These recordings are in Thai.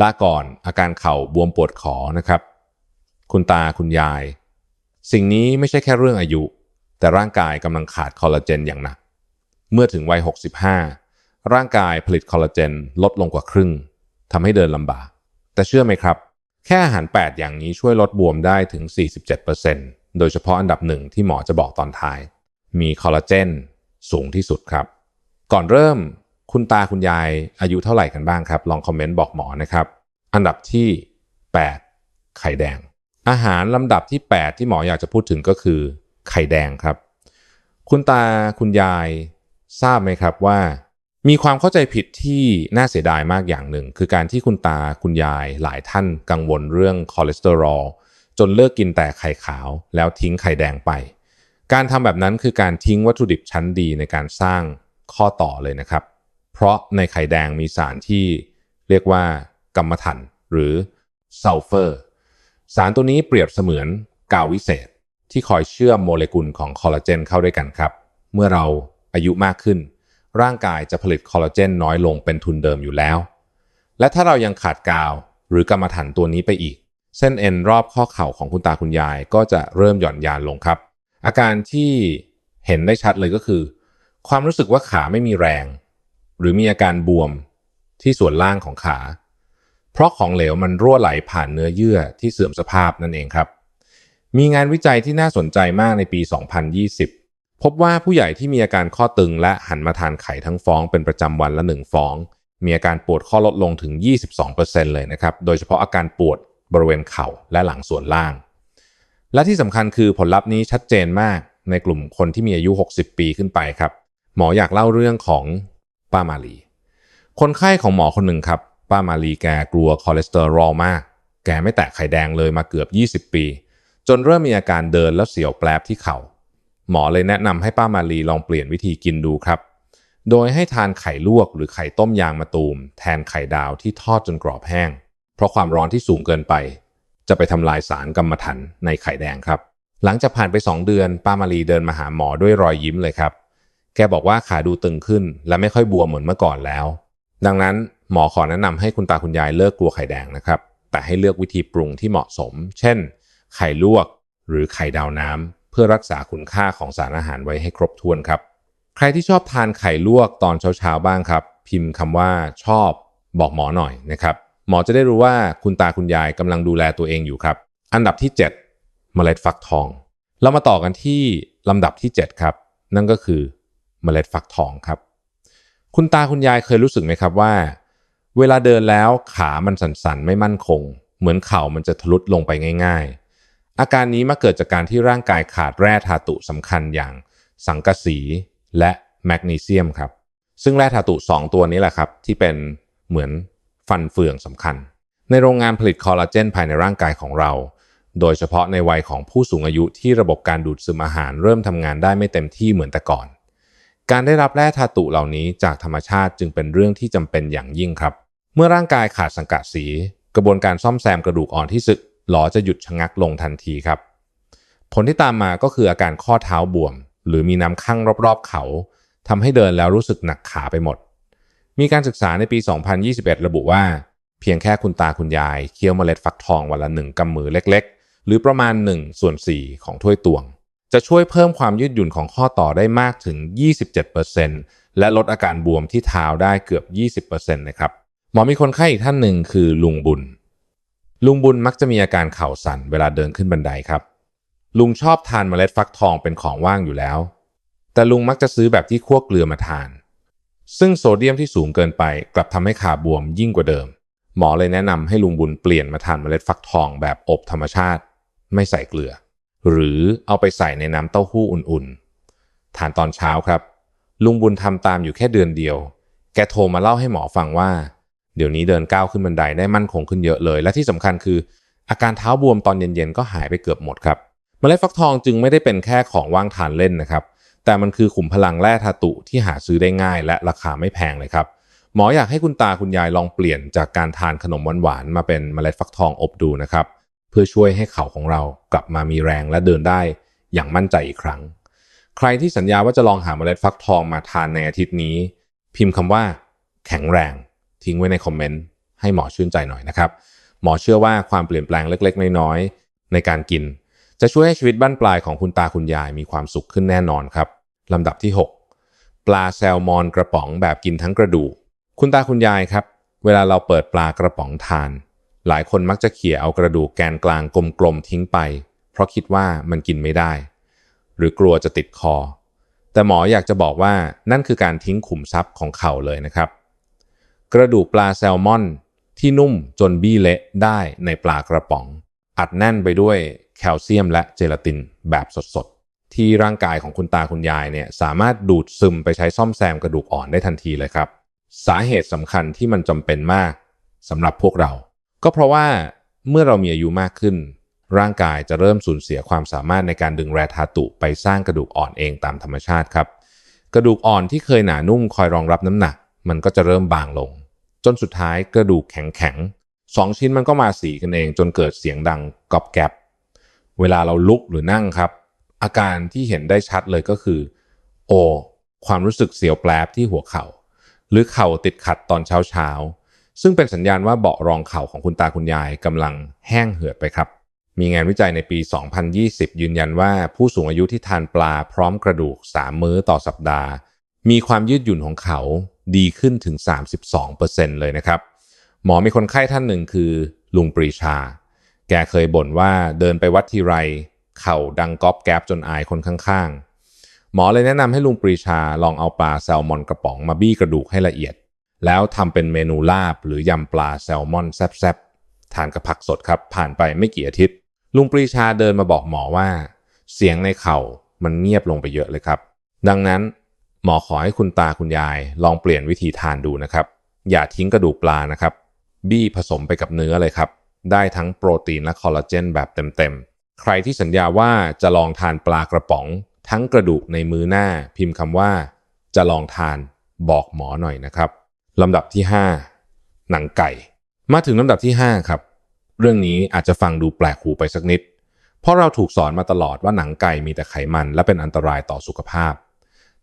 ลาก่อนอาการเข่าบวมปวดขอนะครับ คุณตาคุณยาย สิ่งนี้ไม่ใช่แค่เรื่องอายุ แต่ร่างกายกำลังขาดคอลลาเจนอย่างหนัก เมื่อถึงวัย 65 ร่างกายผลิตคอลลาเจนลดลงกว่าครึ่งทำให้เดินลำบาก แต่เชื่อไหมครับ แค่อาหาร 8 อย่างนี้ช่วยลดบวมได้ถึง 47%โดยเฉพาะอันดับหนึ่งที่หมอจะบอกตอนท้าย มีคอลลาเจนสูงที่สุดครับ ก่อนเริ่ม คุณตาคุณยายอายุเท่าไหร่กันบ้างครับ ลองคอมเมนต์บอกหมอนะครับ อันดับที่ 8 ไข่แดง อาหารลำดับที่ 8 ที่หมออยากจะพูดถึงก็คือ ไข่แดงครับ คุณตาคุณยายทราบไหมครับว่า มีความเข้าใจผิดที่น่าเสียดายมากอย่างหนึ่ง คือการที่คุณตาคุณยายหลายท่านกังวลเรื่องคอเลสเตอรอลจนเลิกกินแต่ไข่ขาวแล้วทิ้งไข่แดงไป การทำแบบนั้นคือการทิ้งวัตถุดิบชั้นดีในการสร้างข้อต่อเลยนะครับ เพราะในไข่แดงมีสารที่เรียกว่ากรรมถันหรือซัลเฟอร์ สารตัวนี้เปรียบเสมือนกาววิเศษที่คอยเชื่อมโมเลกุลของคอลลาเจนเข้าด้วยกันครับ เมื่อเราอายุมากขึ้น ร่างกายจะผลิตคอลลาเจนน้อยลงเป็นทุนเดิมอยู่แล้ว และถ้าเรายังขาดกาวหรือกรรมถันตัวนี้ไปอีก เส้นเอ็นรอบข้อเข่าของคุณตาคุณยายก็จะเริ่มหย่อนยานลงครับ อาการที่เห็นได้ชัดเลยก็คือ ความรู้สึกว่าขาไม่มีแรง หรือมีอาการบวมที่ส่วนล่างของขา เพราะของเหลวมันรั่วไหลผ่านเนื้อเยื่อที่เสื่อมสภาพนั่นเองครับ มีงานวิจัยที่น่าสนใจมากในปี 2020 พบว่าผู้ใหญ่ที่มีอาการข้อตึงและหันมาทานไข่ทั้งฟองเป็นประจำวันละหนึ่งฟอง มีอาการปวดข้อลดลงถึง 22%เลยนะครับ โดยเฉพาะอาการปวดบริเวณเข่าและหลังส่วนล่าง และที่สำคัญคือผลลัพธ์นี้ชัดเจนมากในกลุ่มคนที่มีอายุ 60 ปีขึ้นไปครับ หมออยากเล่าเรื่องของ ป้ามาลี คนไข้ของหมอคนหนึ่งครับ ป้ามาลีแกกลัวคอเลสเตอรอลมาก แกไม่แตะไข่แดงเลยมาเกือบ 20 ปี จนเริ่มมีอาการเดินแล้วเสียวแปลบที่เข่า หมอเลยแนะนำให้ป้ามาลีลองเปลี่ยนวิธีกินดูครับ โดยให้ทานไข่ลวกหรือไข่ต้มยางมะตูม แทนไข่ดาวที่ทอดจนกรอบแห้ง เพราะความร้อนที่สูงเกินไป จะไปทำลายสารกรรมถันในไข่แดงครับ หลังจากผ่านไป 2 เดือนป้ามาลีเดินมาหาหมอด้วยรอยยิ้มเลยครับ แกบอกว่าขาดูตึงขึ้น และไม่ค่อยบวมเหมือนเมื่อก่อนแล้ว ดังนั้นหมอขอแนะนำให้คุณตาคุณยายเลิกกลัวไข่แดงนะครับ แต่ให้เลือกวิธีปรุงที่เหมาะสม เช่น ไข่ลวก หรือไข่ดาวน้ำเพื่อรักษาคุณค่าของสารอาหารไว้ให้ครบถ้วนครับ ใครที่ชอบทานไข่ลวกตอนเช้าๆบ้างครับ พิมพ์คำว่าชอบ บอกหมอหน่อยนะครับ หมอจะได้รู้ว่าคุณตาคุณยายกำลังดูแลตัวเองอยู่ครับ อันดับที่ 7 เมล็ดฟักทอง เรามาต่อกันที่ลำดับที่ 7 ครับ นั่นก็คือ เมล็ดฟักทองครับ คุณตาคุณยายเคยรู้สึกไหมครับว่า เวลาเดินแล้วขามันสั่นๆ ไม่มั่นคง เหมือนเข่ามันจะทะลุลงไปง่าย ๆ อาการนี้มาเกิดจากการที่ร่างกายขาดแร่ธาตุสำคัญอย่างสังกะสีและแมกนีเซียมครับ ซึ่งแร่ธาตุ2ตัวนี้แหละครับ ที่เป็นเหมือนฟันเฟืองสำคัญ ในโรงงานผลิตคอลลาเจนภายในร่างกายของเรา โดยเฉพาะในวัยของผู้สูงอายุที่ระบบการดูดซึมอาหารเริ่มทำงานได้ไม่เต็มที่เหมือนแต่ก่อน การได้รับแร่ธาตุเหล่านี้จากธรรมชาติจึงเป็นเรื่องที่จำเป็นอย่างยิ่งครับ เมื่อร่างกายขาดสังกะสี กระบวนการซ่อมแซมกระดูกอ่อนที่สึกหลอจะหยุดชะงักลงทันทีครับ ผลที่ตามมาก็คืออาการข้อเท้าบวม หรือมีน้ำข้างรอบๆเขาทำให้เดินแล้วรู้สึกหนักขาไปหมด มีการศึกษาในปี 2021 ระบุว่า เพียงแค่คุณตาคุณยายเคี้ยวเมล็ดฟักทองวันละหนึ่งกำมือเล็ก ๆ หรือประมาณ1ส่วน4ของถ้วยตวง จะช่วยเพิ่มความยืดหยุ่นของข้อต่อได้มากถึง 27%และลดอาการบวมที่เท้าได้เกือบ 20%นะครับหมอมีคนไข้อีกท่านหนึ่งคือลุงบุญ ลุงบุญมักจะมีอาการเข่าสั่นเวลาเดินขึ้นบันไดครับ ลุงชอบทานเมล็ดฟักทองเป็นของว่างอยู่แล้ว แต่ลุงมักจะซื้อแบบที่คั่วเกลือมาทาน ซึ่งโซเดียมที่สูงเกินไปกลับทำให้ขาบวมยิ่งกว่าเดิม หมอเลยแนะนำให้ลุงบุญเปลี่ยนมาทานเมล็ดฟักทองแบบอบธรรมชาติ ไม่ใส่เกลือ หรือเอาไปใส่ในน้ำเต้าหู้อุ่นๆ ทานตอนเช้าครับ ลุงบุญทำตามอยู่แค่เดือนเดียว แกโทรมาเล่าให้หมอฟังว่า เดี๋ยวนี้เดินก้าวขึ้นบันไดได้มั่นคงขึ้นเยอะเลย และที่สำคัญคือ อาการเท้าบวมตอนเย็นๆ ก็หายไปเกือบหมดครับเมล็ดฟักทองจึงไม่ได้เป็นแค่ของว่างทานเล่นนะครับ แต่มันคือขุมพลังแร่ธาตุที่หาซื้อได้ง่าย และราคาไม่แพงเลยครับ หมออยากให้คุณตาคุณยายลองเปลี่ยนจากการทานขนมหวานๆ มาเป็นเมล็ดฟักทองอบดูนะครับ เพื่อช่วยให้เข่าของเรากลับมามีแรงและเดินได้อย่างมั่นใจอีกครั้ง ใครที่สัญญาว่าจะลองหาเมล็ดฟักทองมาทานในอาทิตย์นี้ พิมพ์คำว่า แข็งแรง ทิ้งไว้ในคอมเมนต์ให้หมอชื่นใจหน่อยนะครับ หมอเชื่อว่าความเปลี่ยนแปลงเล็กๆ น้อยๆในการกิน จะช่วยให้ชีวิตบั้นปลายของคุณตาคุณยายมีความสุขขึ้นแน่นอนครับลำดับที่ 6 ปลาแซลมอนกระป๋องแบบกินทั้งกระดูกคุณตาคุณยายครับ เวลาเราเปิดปลากระป๋องทาน หลายคนมักจะเขี่ยเอากระดูกแกนกลางกลมๆทิ้งไป เพราะคิดว่ามันกินไม่ได้ หรือกลัวจะติดคอ แต่หมออยากจะบอกว่านั่นคือการทิ้งขุมทรัพย์ของเขาเลยนะครับ กระดูกปลาแซลมอนที่นุ่มจนบี้เละได้ในปลากระป๋อง อัดแน่นไปด้วยแคลเซียมและเจลาตินแบบสดๆ ที่ร่างกายของคุณตาคุณยายเนี่ยสามารถดูดซึมไปใช้ซ่อมแซมกระดูกอ่อนได้ทันทีเลยครับ สาเหตุสำคัญที่มันจำเป็นมากสำหรับพวกเรา ก็เพราะว่าเมื่อเรามีอายุมากขึ้น ร่างกายจะเริ่มสูญเสียความสามารถในการดึงแร่ธาตุไปสร้างกระดูกอ่อนเองตามธรรมชาติครับ กระดูกอ่อนที่เคยหนานุ่มคอยรองรับน้ำหนัก มันก็จะเริ่มบางลง จนสุดท้ายกระดูกแข็งแข็งๆสองชิ้นมันก็มาสีกันเองจนเกิดเสียงดังกรอบแกรบเวลาเราลุกหรือนั่งครับ อาการที่เห็นได้ชัดเลยก็คือ โอ ความรู้สึกเสียวแปลบที่หัวเข่า หรือเข่าติดขัดตอนเช้าเช้า ซึ่งเป็นสัญญาณว่าเบาะรองเข่าของคุณตาคุณยายกำลังแห้งเหือดไปครับ มีงานวิจัยในปี 2020 ยืนยันว่าผู้สูงอายุที่ทานปลาพร้อมกระดูก 3 มื้อต่อสัปดาห์ มีความยืดหยุ่นของเขาดีขึ้นถึง 32%เลยนะครับ หมอมีคนไข้ท่านหนึ่งคือ ลุงปรีชา แกเคยบ่นว่าเดินไปวัดทีไรเข่าดังก๊อบแก๊บจนอายคนข้างๆ หมอเลยแนะนำให้ลุงปรีชาลองเอาปลาแซลมอนกระป๋องมาบี้กระดูกให้ละเอียด แล้วทำเป็นเมนูลาบหรือยำปลาแซลมอนแซ่บๆ ทานกับผักสดครับ ผ่านไปไม่กี่อาทิตย์ ลุงปรีชาเดินมาบอกหมอว่า เสียงในเข่ามันเงียบลงไปเยอะเลยครับ ดังนั้นหมอขอให้คุณตาคุณยายลองเปลี่ยนวิธีทานดูนะครับ อย่าทิ้งกระดูกปลานะครับ บี้ผสมไปกับเนื้อเลยครับ ได้ทั้งโปรตีนและคอลลาเจนแบบเต็มๆ ใครที่สัญญาว่าจะลองทานปลากระป๋อง ทั้งกระดูกในมือหน้า พิมพ์คำว่า จะลองทานบอกหมอหน่อยนะครับ ลำดับที่ 5 หนังไก่ มาถึงลำดับที่ 5 ครับ เรื่องนี้อาจจะฟังดูแปลกหูไปสักนิด เพราะเราถูกสอนมาตลอดว่าหนังไก่มีแต่ไขมันและเป็นอันตรายต่อสุขภาพ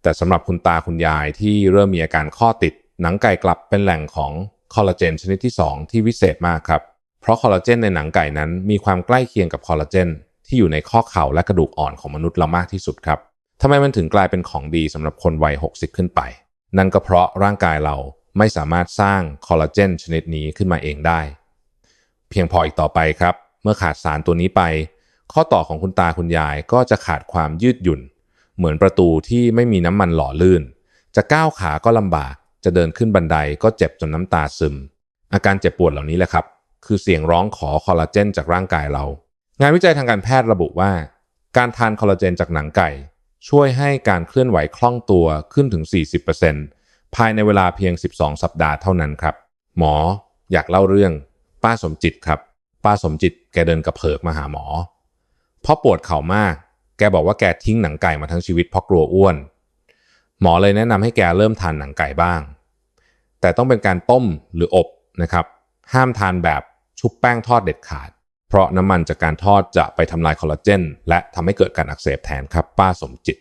แต่สำหรับคุณตาคุณยายที่เริ่มมีอาการข้อติด หนังไก่กลับเป็นแหล่งของคอลลาเจนชนิดที่ 2 ที่วิเศษมากครับ เพราะคอลลาเจนในหนังไก่นั้นมีความใกล้เคียงกับคอลลาเจนที่อยู่ในข้อเข่าและกระดูกอ่อนของมนุษย์เรามากที่สุดครับทำไมมันถึงกลายเป็นของดีสำหรับคนวัย 60 ขึ้นไป นั่นก็เพราะร่างกายเรา ไม่สามารถสร้างคอลลาเจนชนิดนี้ขึ้นมาเองได้ เพียงพออีกต่อไปครับ เมื่อขาดสารตัวนี้ไป ข้อต่อของคุณตาคุณยายก็จะขาดความยืดหยุ่น เหมือนประตูที่ไม่มีน้ำมันหล่อลื่น จะก้าวขาก็ลำบาก จะเดินขึ้นบันไดก็เจ็บจนน้ำตาซึม อาการเจ็บปวดเหล่านี้แหละครับ คือเสียงร้องขอคอลลาเจนจากร่างกายเรา งานวิจัยทางการแพทย์ระบุว่า การทานคอลลาเจนจากหนังไก่ช่วยให้การเคลื่อนไหวคล่องตัวขึ้นถึง 40% ภายในเวลาเพียง 12 สัปดาห์เท่านั้นครับ หมออยากเล่าเรื่อง ป้าสมจิตครับ ป้าสมจิตแกเดินกระเพิกมาหาหมอเพราะปวดเข่ามาก แกบอกว่าแกทิ้งหนังไก่มาทั้งชีวิตเพราะกลัวอ้วน หมอเลยแนะนำให้แกเริ่มทานหนังไก่บ้าง แต่ต้องเป็นการต้มหรืออบนะครับ ห้ามทานแบบชุบแป้งทอดเด็ดขาด เพราะน้ำมันจากการทอดจะไปทำลายคอลลาเจน และทำให้เกิดการอักเสบแทนครับ ป้าสมจิต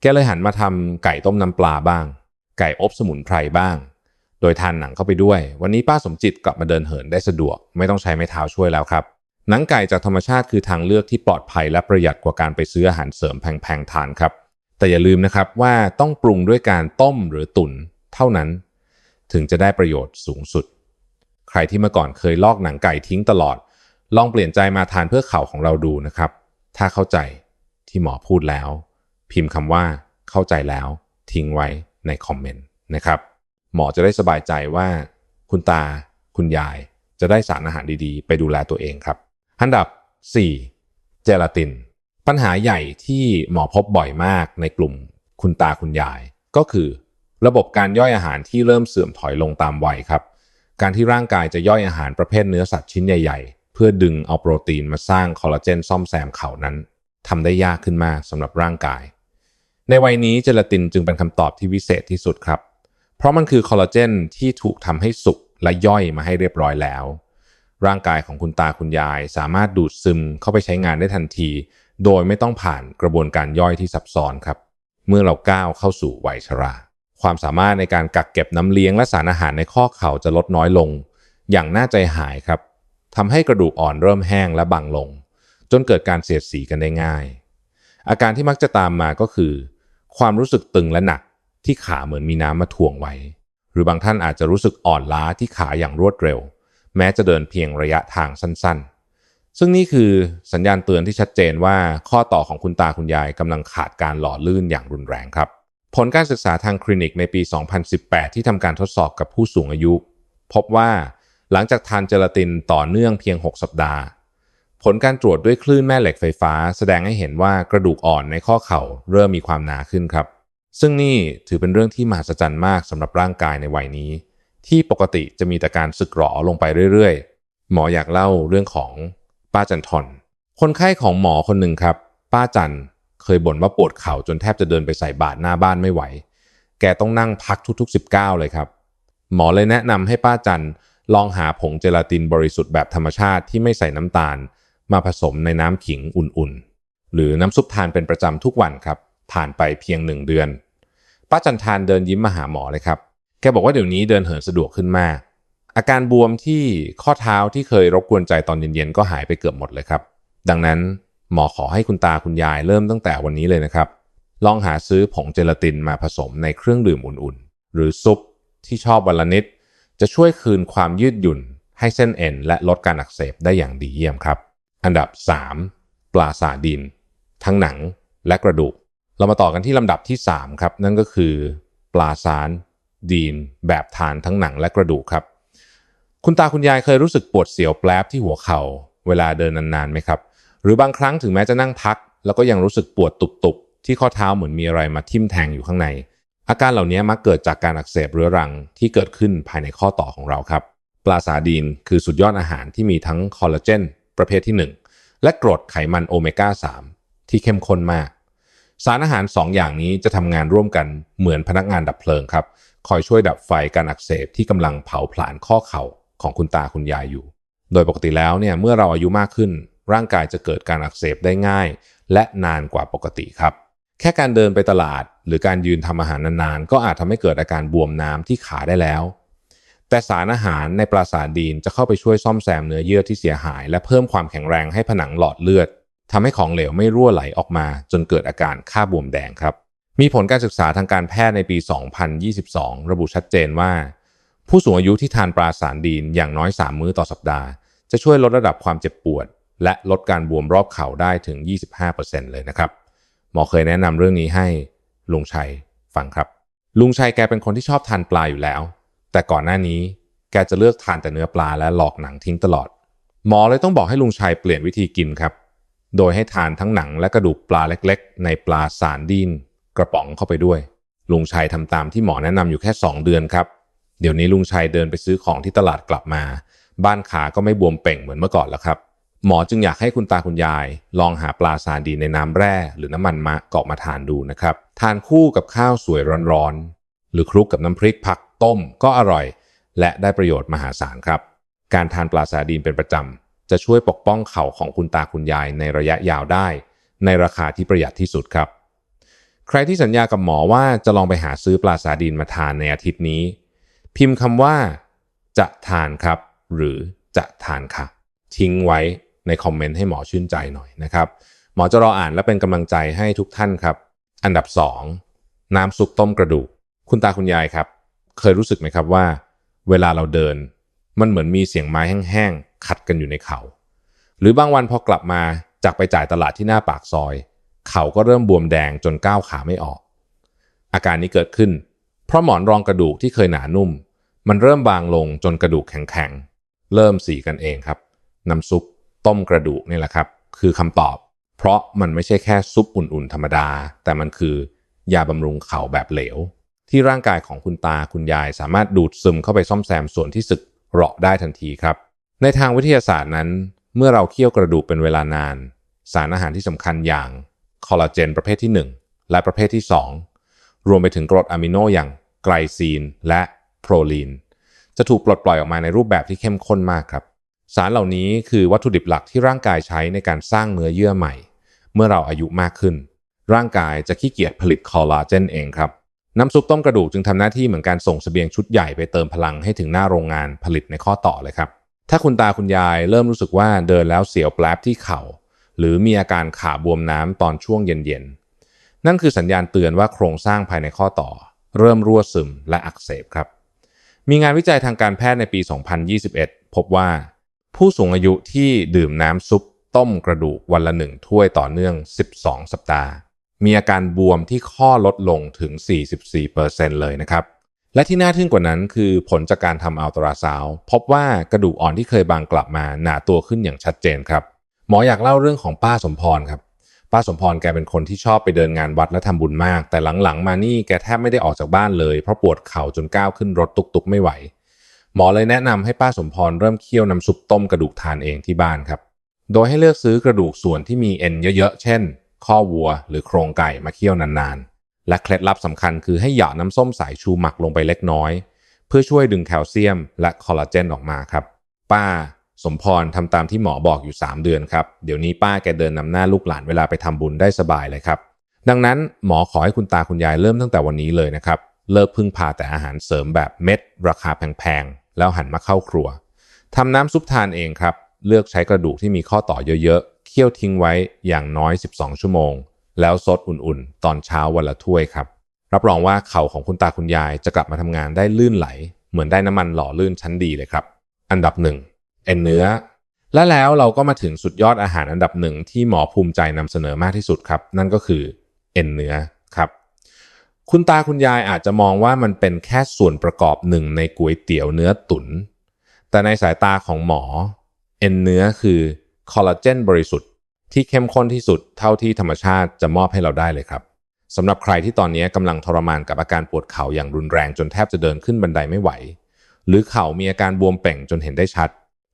แกเลยหันมาทำไก่ต้มน้ำปลาบ้าง ไก่อบสมุนไพรบ้าง โดยทานหนังเข้าไปด้วย วันนี้ป้าสมจิตกลับมาเดินเหินได้สะดวก ไม่ต้องใช้ไม้เท้าช่วยแล้วครับ หนังไก่จากธรรมชาติคือทางเลือกที่ปลอดภัยและประหยัดกว่าการไปซื้ออาหารเสริมแพงๆทานครับ แต่อย่าลืมนะครับว่าต้องปรุงด้วยการต้มหรือตุ๋นเท่านั้น ถึงจะได้ประโยชน์สูงสุด ใครที่เมื่อก่อนเคยลอกหนังไก่ทิ้งตลอด ลองเปลี่ยนใจมาทานเพื่อเข่าของเราดูนะครับ ถ้าเข้าใจที่หมอพูดแล้ว พิมพ์คำว่า เข้าใจแล้ว ทิ้งไว้ ในคอมเมนต์นะครับ หมอจะได้สบายใจว่า คุณตาคุณยายจะได้สารอาหารดีๆ ไปดูแลตัวเองครับ อันดับ 4. เจลาติน ปัญหาใหญ่ที่หมอพบบ่อยมากในกลุ่มคุณตาคุณยาย ก็คือ ระบบการย่อยอาหารที่เริ่มเสื่อมถอยลงตามวัยครับ การที่ร่างกายจะย่อยอาหารประเภทเนื้อสัตว์ชิ้นใหญ่ ๆ เพื่อดึงเอาโปรตีนมาสร้างคอลลาเจนซ่อมแซมเขานั้นทำได้ยากขึ้นมากสำหรับร่างกาย ในวัยนี้เจลาตินจึงเป็นคำตอบที่วิเศษที่สุดครับ เพราะมันคือคอลลาเจนที่ถูกทำให้สุกและย่อยมาให้เรียบร้อยแล้ว ร่างกายของคุณตาคุณยาย สามารถดูดซึมเข้าไปใช้งานได้ทันที โดยไม่ต้องผ่านกระบวนการย่อยที่ซับซ้อนครับ เมื่อเราก้าวเข้าสู่วัยชรา ความสามารถในการกักเก็บน้ำเลี้ยงและสารอาหารในข้อเข่าจะลดน้อยลง อย่างน่าใจหายครับทำให้กระดูกอ่อนเริ่มแห้งและบางลง จนเกิดการเสียดสีกันได้ง่าย อาการที่มักจะตามมาก็คือ ความรู้สึกตึงและหนักที่ขาเหมือนมีน้ำมาถ่วงไว้ หรือบางท่านอาจจะรู้สึกอ่อนล้าที่ขาอย่างรวดเร็ว แม้จะเดินเพียงระยะทางสั้นๆ ซึ่งนี่คือสัญญาณเตือนที่ชัดเจนว่าข้อต่อของคุณตาคุณยายกำลังขาดการหล่อลื่นอย่างรุนแรงครับ ผลการศึกษาทางคลินิกในปี 2018 ที่ทำการทดสอบกับผู้สูงอายุ พบว่าหลังจากทานเจลาตินต่อเนื่องเพียง 6 สัปดาห์ ผลการตรวจด้วยคลื่นแม่เหล็กไฟฟ้า แสดงให้เห็นว่ากระดูกอ่อนในข้อเข่าเริ่มมีความหนาขึ้นครับ ซึ่งนี่ถือเป็นเรื่องที่มหัศจรรย์มากสำหรับร่างกายในวัยนี้ ที่ปกติจะมีแต่การสึกหรอลงไปเรื่อยๆ หมออยากเล่าเรื่องของป้าจันทอนคนไข้ของหมอคนหนึ่งครับ ป้าจันเคยบ่นว่าปวดเข่าจนแทบจะเดินไปใส่บาตรหน้าบ้านไม่ไหว แกต้องนั่งพักทุกๆ 19 เลยครับ หมอเลยแนะนำให้ป้าจันลองหาผงเจลาตินบริสุทธิ์แบบธรรมชาติที่ไม่ใส่น้ำตาล มาผสมในน้ำขิงอุ่นๆ หรือน้ำซุปทานเป็นประจำทุกวันครับ ผ่านไปเพียงหนึ่งเดือน ป้าจันทานเดินยิ้มมาหาหมอเลยครับ แกบอกว่าเดี๋ยวนี้เดินเหินสะดวกขึ้นมาก อาการบวมที่ข้อเท้าที่เคยรบกวนใจตอนเย็นๆ ก็หายไปเกือบหมดเลยครับ ดังนั้นหมอขอให้คุณตาคุณยายเริ่มตั้งแต่วันนี้เลยนะครับ ลองหาซื้อผงเจลาตินมาผสมในเครื่องดื่มอุ่นๆ หรือซุปที่ชอบวันละนิด จะช่วยคืนความยืดหยุ่นให้เส้นเอ็นและลดการอักเสบได้อย่างดีเยี่ยมครับ อันดับ 3 ปลาสาดิน ทั้งหนังและกระดูก เรามาต่อกันที่ลำดับที่ 3 ครับ นั่นก็คือ ปลาซานดีน แบบทานทั้งหนังและกระดูกครับ คุณตาคุณยายเคยรู้สึกปวดเสียวแปลบที่หัวเขา่าเวลาเดินนานๆไหมครับ หรือบางครั้งถึงแม้จะนั่งพัก แล้วก็ยังรู้สึกปวดตุบๆ ที่ข้อเท้าเหมือนมีอะไรมาทิ่มแทงอยู่ข้างใน อาการเหล่านี้มักเกิดจากการอักเสบเรื้อรังที่เกิดขึ้นภายในข้อต่อของเราครับ ปลาสาดีนคือสุดยอดอาหารที่มีทั้งคอลลาเจน ประเภทที่ 1 และกรดไขมันโอเมก้า 3 ที่เข้มข้นมาก สารอาหาร 2 อย่างนี้จะทำงานร่วมกันเหมือนพนักงานดับเพลิงครับ คอยช่วยดับไฟการอักเสบที่กำลังเผาผลาญข้อเข่าของคุณตาคุณยายอยู่ โดยปกติแล้วเนี่ยเมื่อเราอายุมากขึ้น ร่างกายจะเกิดการอักเสบได้ง่าย และนานกว่าปกติครับ แค่การเดินไปตลาด หรือการยืนทำอาหารนานๆ ก็อาจทำให้เกิดอาการบวมน้ำที่ขาได้แล้ว แต่สารอาหารในปราสาทดีนจะเข้าไปช่วยซ่อมแซมเนื้อเยื่อที่เสียหาย และเพิ่มความแข็งแรงให้ผนังหลอดเลือดทำให้ของเหลวไม่รั่วไหลออกมา จนเกิดอาการค่าบวมแดงครับ มีผลการศึกษาทางการแพทย์ในปี 2022 ระบุชัดเจนว่า ผู้สูงอายุที่ทานปลาสารดีนอย่างน้อย 3 มื้อต่อสัปดาห์ จะช่วยลดระดับความเจ็บปวด และลดการบวมรอบเข่าได้ถึง 25%เลยนะครับหมอเคยแนะนำเรื่องนี้ให้ลุงชัยฟังครับ ลุงชัยแกเป็นคนที่ชอบทานปลาอยู่แล้ว แต่ก่อนหน้านี้แกจะเลือกทานแต่เนื้อปลาและหลอกหนังทิ้งตลอด หมอเลยต้องบอกให้ลุงชัยเปลี่ยนวิธีกินครับ โดยให้ทานทั้งหนังและกระดูกปลาเล็กๆ ในปลาสารดีนกระป๋องเข้าไปด้วย ลุงชัยทำตามที่หมอแนะนำอยู่แค่ 2 เดือนครับ เดี๋ยวนี้ลุงชัยเดินไปซื้อของที่ตลาดกลับมา บ้านขาก็ไม่บวมเป่งเหมือนเมื่อก่อนแล้วครับ หมอจึงอยากให้คุณตาคุณยาย ลองหาปลาซารดีในน้ำแร่หรือน้ำมันมะเกาะมาทานดูนะครับ ทานคู่กับข้าวสวยร้อนๆหรือคลุกกับน้ำพริกผัก ต้มก็อร่อย และได้ประโยชน์มหาศาลครับ การทานปลาซาดีนเป็นประจำ จะช่วยปกป้องเข่าของคุณตาคุณยายในระยะยาวได้ ในราคาที่ประหยัดที่สุดครับ ใครที่สัญญากับหมอว่าจะลองไปหาซื้อปลาซาดีนมาทานในอาทิตย์นี้ พิมพ์คำว่า จะทานครับ หรือจะทานค่ะ ทิ้งไว้ในคอมเมนต์ให้หมอชื่นใจหน่อยนะครับ หมอจะรออ่านและเป็นกำลังใจให้ทุกท่านครับ อันดับ 2 น้ำซุปต้มกระดูก คุณตาคุณยายครับ เคยรู้สึกไหมครับว่า เวลาเราเดิน มันเหมือนมีเสียงไม้แห้งๆขัดกันอยู่ในเขา หรือบางวันพอกลับมาจากไปจ่ายตลาดที่หน้าปากซอย เขาก็เริ่มบวมแดงจนก้าวขาไม่ออก อาการนี้เกิดขึ้น เพราะหมอนรองกระดูกที่เคยหนานุ่ม มันเริ่มบางลงจนกระดูกแข็งๆเริ่มสีกันเองครับน้ำซุปต้มกระดูกนี่แหละครับ คือคำตอบ เพราะมันไม่ใช่แค่ซุปอุ่นๆธรรมดา แต่มันคือยาบำรุงเข่าแบบเหลว ที่ร่างกายของคุณตาคุณยาย สามารถดูดซึมเข้าไปซ่อมแซมส่วนที่สึกเหราะได้ทันทีครับ ในทางวิทยาศาสตร์นั้น เมื่อเราเคี่ยวกระดูกเป็นเวลานาน สารอาหารที่สำคัญอย่างคอลลาเจนประเภทที่ 1 และประเภทที่ 2 รวมไปถึงกรดอะมิโนอย่างไกลซีนและโปรลีน จะถูกปลดปล่อยออกมาในรูปแบบที่เข้มข้นมากครับ สารเหล่านี้คือวัตถุดิบหลักที่ร่างกายใช้ในการสร้างเนื้อเยื่อใหม่ เมื่อเราอายุมากขึ้น ร่างกายจะขี้เกียจผลิตคอลลาเจนเองครับ น้ำซุปต้มกระดูกจึงทำหน้าที่เหมือนการส่งเสบียงชุดใหญ่ไปเติมพลังให้ถึงหน้าโรงงานผลิตในข้อต่อเลยครับ ถ้าคุณตาคุณยายเริ่มรู้สึกว่าเดินแล้วเสียวแปลบที่เข่า หรือมีอาการขาบวมน้ำตอนช่วงเย็นๆ นั่นคือสัญญาณเตือนว่าโครงสร้างภายในข้อต่อ เริ่มรั่วซึมและอักเสบครับ มีงานวิจัยทางการแพทย์ในปี 2021 พบว่า ผู้สูงอายุที่ดื่มน้ำซุปต้มกระดูกวันละหนึ่งถ้วยต่อเนื่อง 12 สัปดาห์ มีอาการบวมที่ข้อลดลงถึง 44%เลยนะครับ และที่น่าทึ่งกว่านั้นคือผลจากการทำอัลตราซาวด์พบว่ากระดูกอ่อนที่เคยบางกลับมาหนาตัวขึ้นอย่างชัดเจนครับ หมออยากเล่าเรื่องของป้าสมพรครับป้าสมพรแกเป็นคนที่ชอบไปเดินงานวัดและทำบุญมาก แต่หลังๆ มานี่แกแทบไม่ได้ออกจากบ้านเลย เพราะปวดเข่าจนก้าวขึ้นรถตุกๆ ไม่ไหว หมอเลยแนะนำให้ป้าสมพรเริ่มเคี่ยวน้ำซุปต้มกระดูกทานเองที่บ้านครับ โดยให้เลือกซื้อกระดูกส่วนที่มีเอ็นเยอะๆ เช่น ข้อวัว หรือโครงไก่มาเคี่ยวนานๆ และเคล็ดลับสำคัญคือให้หยอดน้ำส้มสายชูหมักลงไปเล็กน้อย เพื่อช่วยดึงแคลเซียมและคอลลาเจนออกมาครับ ป้าสมพรทำตามที่หมอบอกอยู่ 3 เดือนครับ เดี๋ยวนี้ป้าแกเดินนำหน้าลูกหลานเวลาไปทำบุญได้สบายเลยครับ ดังนั้นหมอขอให้คุณตาคุณยายเริ่มตั้งแต่วันนี้เลยนะครับ เลิกพึ่งพาแต่อาหารเสริมแบบเม็ด ราคาแพงๆ แล้วหันมาเข้าครัวทำน้ำซุปทานเองครับ เลือกใช้กระดูกที่มีข้อต่อเยอะๆ เคี่ยวทิ้งไว้อย่างน้อย 12 ชั่วโมง แล้วซดอุ่นๆ ตอนเช้าวันละถ้วยครับ รับรองว่าเข่าของคุณตาคุณยายจะกลับมาทำงานได้ลื่นไหล เหมือนได้น้ำมันหล่อลื่นชั้นดีเลยครับ อันดับหนึ่งเอ็นเนื้อ และแล้วเราก็มาถึงสุดยอดอาหารอันดับหนึ่งที่หมอภูมิใจนำเสนอมากที่สุดครับ นั่นก็คือเอ็นเนื้อครับคุณตาคุณยายอาจจะมองว่ามันเป็นแค่ส่วนประกอบหนึ่งในก๋วยเตี๋ยวเนื้อตุน๋นแต่ในสายตาของหมอ เอ็นเนื้อคือ คอลลาเจนบริสุทธิ์ที่เข้มข้นที่สุดเท่าที่ธรรมชาติจะมอบให้เราได้เลยครับสำหรับใครที่ตอนนี้กำลังทรมานกับอาการปวดเข่าอย่างรุนแรงจนแทบจะเดินขึ้นบันไดไม่ไหว หรือเข่ามีอาการบวมเป่งจนเห็นได้ชัด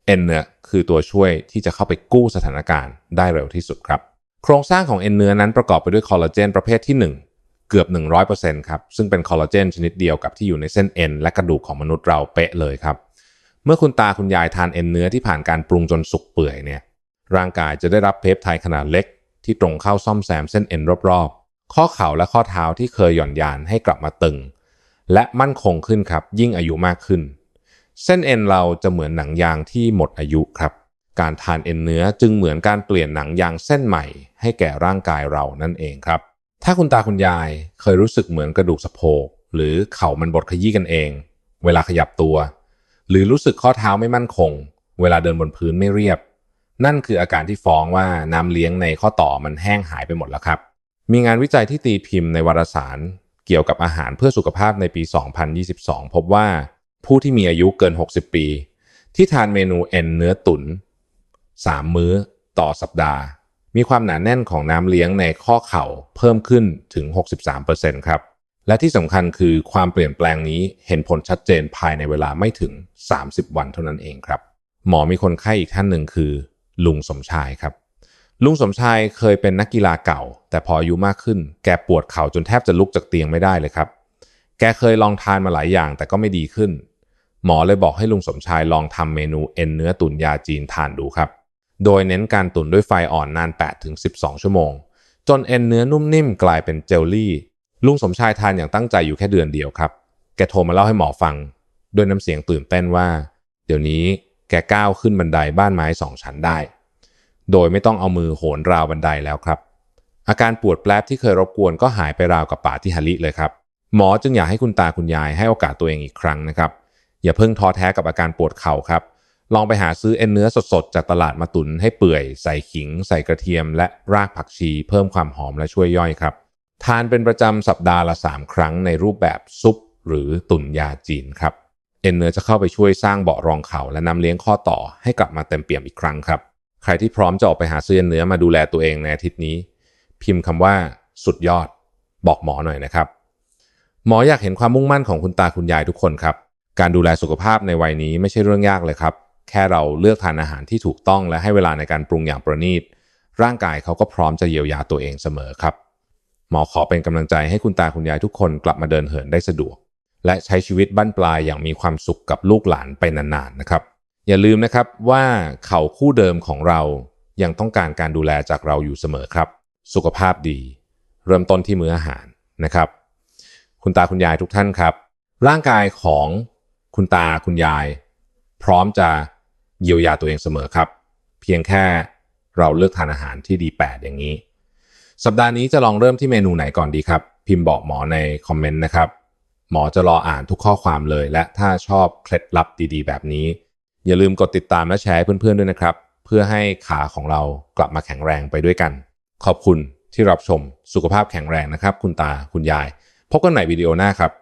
เอ็นเนื้อคือตัวช่วยที่จะเข้าไปกู้สถานการณ์ได้เร็วที่สุดครับ โครงสร้างของเอ็นเนื้อนั้นประกอบไปด้วยคอลลาเจนประเภทที่ 1 เกือบ 100%ครับซึ่งเป็นคอลลาเจนชนิดเดียวกับที่อยู่ในเส้นเอ็นและกระดูกของมนุษย์เราเป๊ะเลยครับเมื่อคุณตาคุณยายทานเอ็นเนื้อที่ผ่านการปรุงจนสุกเปื่อยเนี่ย ร่างกายจะได้รับเพปไทด์ขนาดเล็ก ที่ตรงเข้าซ่อมแซมเส้นเอ็นรอบๆ ข้อเข่าและข้อเท้าที่เคยหย่อนยานให้กลับมาตึง และมั่นคงขึ้นครับ ยิ่งอายุมากขึ้น เส้นเอ็นเราจะเหมือนหนังยางที่หมดอายุครับ การทานเอ็นเนื้อจึงเหมือนการเปลี่ยนหนังยางเส้นใหม่ ให้แก่ร่างกายเรานั่นเองครับ ถ้าคุณตาคุณยายเคยรู้สึกเหมือนกระดูกสะโพกหรือเข่ามันบดขยี้กันเอง เวลาขยับตัว หรือรู้สึกข้อเท้าไม่มั่นคง เวลาเดินบนพื้นไม่เรียบ นั่นคืออาการที่ฟ้องว่าน้ำเลี้ยงในข้อต่อมันแห้งหายไปหมดแล้วครับ มีงานวิจัยที่ตีพิมพ์ในวารสารเกี่ยวกับอาหารเพื่อสุขภาพในปี 2022 พบว่าผู้ที่มีอายุเกิน 60 ปี ที่ทานเมนูเอ็นเนื้อตุน๋น3 มื้อต่อสัปดาห์ มีความหนาแน่นของน้ำเลี้ยงในข้อเข่าเพิ่มขึ้นถึง 63%ครับ และที่สำคัญคือความเปลี่ยนแปลงนี้เห็นผลชัดเจนภายในเวลาไม่ถึง 30 วันเท่านั้นเองครับ หมอมีคนไข้อีกท่านหนึ่งคือ ลุงสมชายครับ ลุงสมชายเคยเป็นนักกีฬาเก่า แต่พออายุมากขึ้น แกปวดเข่าจนแทบจะลุกจากเตียงไม่ได้เลยครับ แกเคยลองทานมาหลายอย่างแต่ก็ไม่ดีขึ้น หมอเลยบอกให้ลุงสมชายลองทำเมนูเอ็นเนื้อตุ๋นยาจีนทานดูครับ โดยเน้นการตุ๋นด้วยไฟอ่อนนาน 8-12 ชั่วโมง จนเอ็นเนื้อนุ่มนิ่มกลายเป็นเจลลี่ ลุงสมชายทานอย่างตั้งใจอยู่แค่เดือนเดียวครับ แกโทรมาเล่าให้หมอฟัง ด้วยน้ำเสียงตื่นเต้นว่า เดี๋ยวนี้ แกก้าวขึ้นบันไดบ้านไม้สองชั้นได้ โดยไม่ต้องเอามือโหนราวบันไดแล้วครับ อาการปวดแปลบที่เคยรบกวนก็หายไปราวกับป่าที่ฮาริเลยครับ หมอจึงอยากให้คุณตาคุณยายให้โอกาสตัวเองอีกครั้งนะครับ อย่าเพิ่งท้อแท้กับอาการปวดเข่าครับ ลองไปหาซื้อเอ็นเนื้อสดๆ จากตลาดมาตุนให้เปื่อย ใส่ขิง ใส่กระเทียม และรากผักชี เพิ่มความหอมและช่วยย่อยครับ ทานเป็นประจำสัปดาห์ละ 3 ครั้งในรูปแบบซุปหรือตุนยาจีนครับ เอ็นเนื้อจะเข้าไปช่วยสร้างเบาะรองเข่าและนำเลี้ยงข้อต่อให้กลับมาเต็มเปี่ยมอีกครั้งครับ ใครที่พร้อมจะออกไปหาซื้อเอ็นเนื้อมาดูแลตัวเองในอาทิตย์นี้ พิมพ์คำว่าสุดยอด บอกหมอหน่อยนะครับ หมออยากเห็นความมุ่งมั่นของคุณตาคุณยายทุกคนครับ การดูแลสุขภาพในวัยนี้ไม่ใช่เรื่องยากเลยครับ แค่เราเลือกทานอาหารที่ถูกต้องและให้เวลาในการปรุงอย่างประณีต ร่างกายเขาก็พร้อมจะเยียวยาตัวเองเสมอครับ หมอขอเป็นกำลังใจให้คุณตาคุณยายทุกคนกลับมาเดินเหินได้สะดวก และใช้ชีวิตบั้นปลายอย่างมีความสุขกับลูกหลานไปนานๆนะครับ อย่าลืมนะครับว่าเขาคู่เดิมของเรายังต้องการการดูแลจากเราอยู่เสมอครับ สุขภาพดี เริ่มต้นที่มื้ออาหารนะครับ คุณตาคุณยายทุกท่านครับ ร่างกายของคุณตาคุณยาย พร้อมจะเยียวยาตัวเองเสมอครับ เพียงแค่เราเลือกทานอาหารที่ดีแปดอย่างนี้ สัปดาห์นี้จะลองเริ่มที่เมนูไหนก่อนดีครับ พิมพ์บอกหมอในคอมเมนต์นะครับ หมอจะรออ่านทุกข้อความเลย และถ้าชอบเคล็ดลับดีๆ แบบนี้ อย่าลืมกดติดตามและแชร์ให้เพื่อนๆด้วยนะครับ เพื่อให้ขาของเรากลับมาแข็งแรงไปด้วยกัน ขอบคุณที่รับชมสุขภาพแข็งแรงนะครับ คุณตาคุณยาย พบกันใหม่วิดีโอหน้าครับ